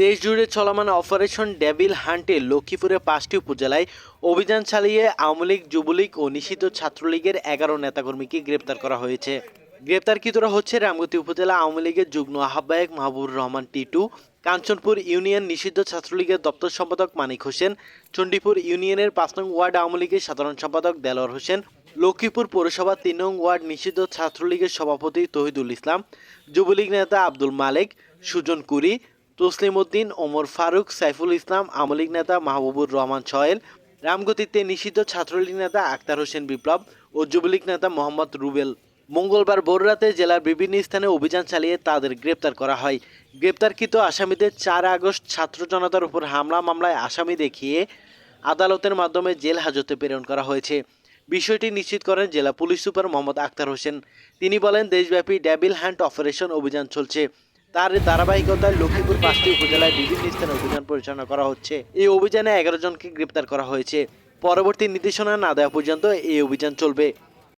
দেশ জুড়ে চলমান অপারেশন ডেভিল হান্টে লক্ষ্মীপুরের পাঁচটি উপজেলায় অভিযান চালিয়ে আওয়ামী লীগ, যুবলীগ ও নিষিদ্ধ ছাত্রলীগের এগারো নেতাকর্মীকে গ্রেপ্তার করা হয়েছে। গ্রেপ্তারকৃতরা হচ্ছে রামগতি উপজেলা আওয়ামী লীগের যুগ্ম আহ্বায়ক মাহবুবুর রহমান টিটু, কাঞ্চনপুর ইউনিয়ন নিষিদ্ধ ছাত্রলীগের দপ্তর সম্পাদক মানিক হোসেন, চণ্ডীপুর ইউনিয়নের পাঁচ নং ওয়ার্ড আওয়ামী লীগের সাধারণ সম্পাদক দেলোয়ার হোসেন, লক্ষ্মীপুর পৌরসভা তিন নং ওয়ার্ড নিষিদ্ধ ছাত্রলীগের সভাপতি তহিদুল ইসলাম, যুবলীগ নেতা আব্দুল মালেক, সুজন কুরি তসলিম উদ্দিন ওমর ফারুক, সাইফুল ইসলাম আমলিক নেতা মাহবুবুর রহমান সোহেল রামগতিতে নিষিদ্ধ ছাত্রলীগ নেতা আক্তার হোসেন বিপ্লব ও যুবলীগ নেতা মোহাম্মদ রুবেল। মঙ্গলবার ভোররাতে জেলার বিভিন্ন স্থানে অভিযান চালিয়ে তাদের গ্রেপ্তার করা হয়। গ্রেপ্তারকৃত আসামিদের চার আগস্ট ছাত্র জনতার উপর হামলা মামলায় আসামি দেখিয়ে আদালতের মাধ্যমে জেল হাজতে প্রেরণ করা হয়েছে। বিষয়টি নিশ্চিত করেন জেলা পুলিশ সুপার মোহাম্মদ আক্তার হোসেন। তিনি বলেন, দেশব্যাপী ড্যাবিল হ্যান্ড অপারেশন অভিযান চলছে। তার ধারাবাহিকতায় লক্ষ্মীপুর পাঁচটি উপজেলায় বিভিন্ন স্থানে অভিযান পরিচালনা করা হচ্ছে। এই অভিযানে এগারো জনকে গ্রেপ্তার করা হয়েছে। পরবর্তী নির্দেশনা না দেওয়া পর্যন্ত এই অভিযান চলবে।